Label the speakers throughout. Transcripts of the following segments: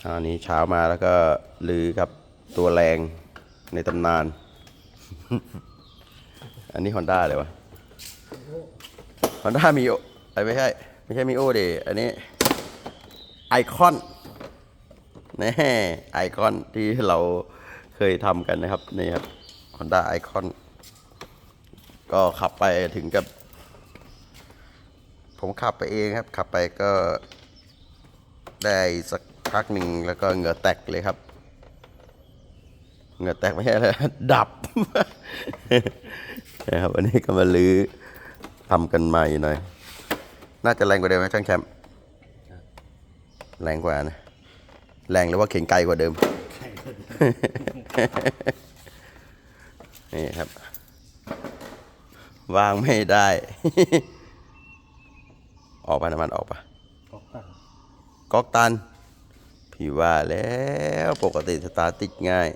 Speaker 1: อันนี้เช้ามาแล้วก็ลือครับตัวแรงในตำนาน อันนี้ฮอนด้าเลยวะฮอนด้ามีโอไอไม่ใช่ ไม่ใช่มีโอเดอันนี้ไอคอนแน่ไอคอนที่เราเคยทำกันนะครับ นี่ครับฮอนด้าไอคอนก็ขับไปถึงกับ ผมขับไปเองครับ ขับไปก็ได้สัก พักหนึ่งแล้วก็เหงื่อแตกเลยครับ เหงื่อแตกไม่ใช่เลยดับนะครับวันนี้ก็มาลื้อทำกันใหม่หน่อย น่าจะแรงกว่าเดิมไหมช่างแชมป์แรงกว่านะ แรงหรือว่าเข็งไกลกว่าเดิมนี่ครับ วางไม่ได้ ออกไปน้ำมันออกปะ
Speaker 2: ก๊อกตัน
Speaker 1: ก๊อกตัน พี่ว่าแล้วปกติสตาร์ทติดง่าย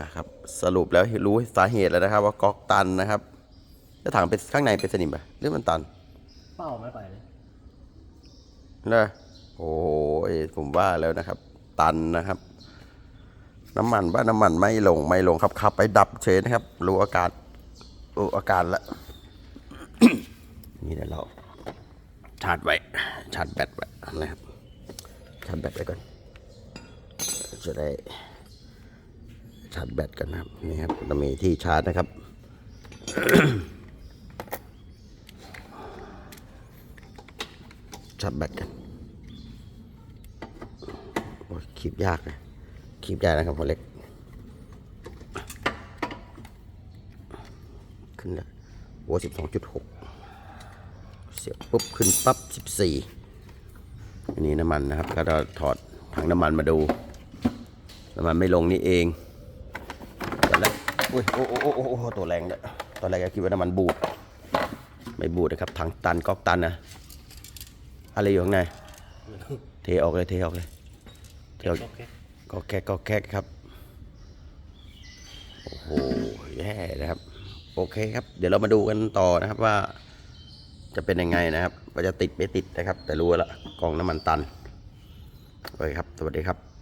Speaker 1: นะครับสรุปแล้วรู้สาเหตุแล้วนะครับ ว่าก๊อกตันนะครับจะถังเป็นข้างในเป็นสนิมปะหรือมันตัน
Speaker 2: เป้าไม่ไปเลย
Speaker 1: นะโอ้ยผมว่าแล้วนะครับ ตันนะครับ น้ำมันว่าน้ำมันไม่ลงไม่ลงครับขับ ไปดับเฉยนะครับ รู้อากาศรู้อาการแล้วนี่เดี๋ยวเราชาร์จไว้ชาร์จแบตไว้นะครับ ชาร์จแบตไว้ก่อน จะได้ชาร์จแบตกันนะครับนี่ครับเรามีที่ชาร์จนะครับชาร์จแบตกันโอ้คีบยากนะคีบยากนะครับพอเล็ก ขึ้นแล้วหัวสิบสองจุดหกเสียบปุ๊บ ขึ้นปั๊บสิบสี่ อันนี้น้ำมันนะครับ ก็เราถอดถังน้ำมันมาดู น้ำมันไม่ลงนี่เองตอนแรกอุ้ยโอ้โอ้โอ้โอ้โอ้ตัวแรงเลยตอนแรกก็คิดว่าน้ำมันบูด ไม่บูดนะครับถังตันก๊อกตันนะอะไรอยู่ข้างในเทออกเลยเทออกเลยเทออก
Speaker 2: ก๊อกแก๊ก
Speaker 1: ก็แก๊กก็แก๊กครับโอ้โหแย่นะครับ โอเคครับ เดี๋ยวเรามาดูกันต่อนะครับว่า จะเป็นยังไงนะครับว่าจะติดไม่ติดนะครับ แต่รู้แล้วละกล่องน้ำมันตันโอเคครับ สวัสดีครับ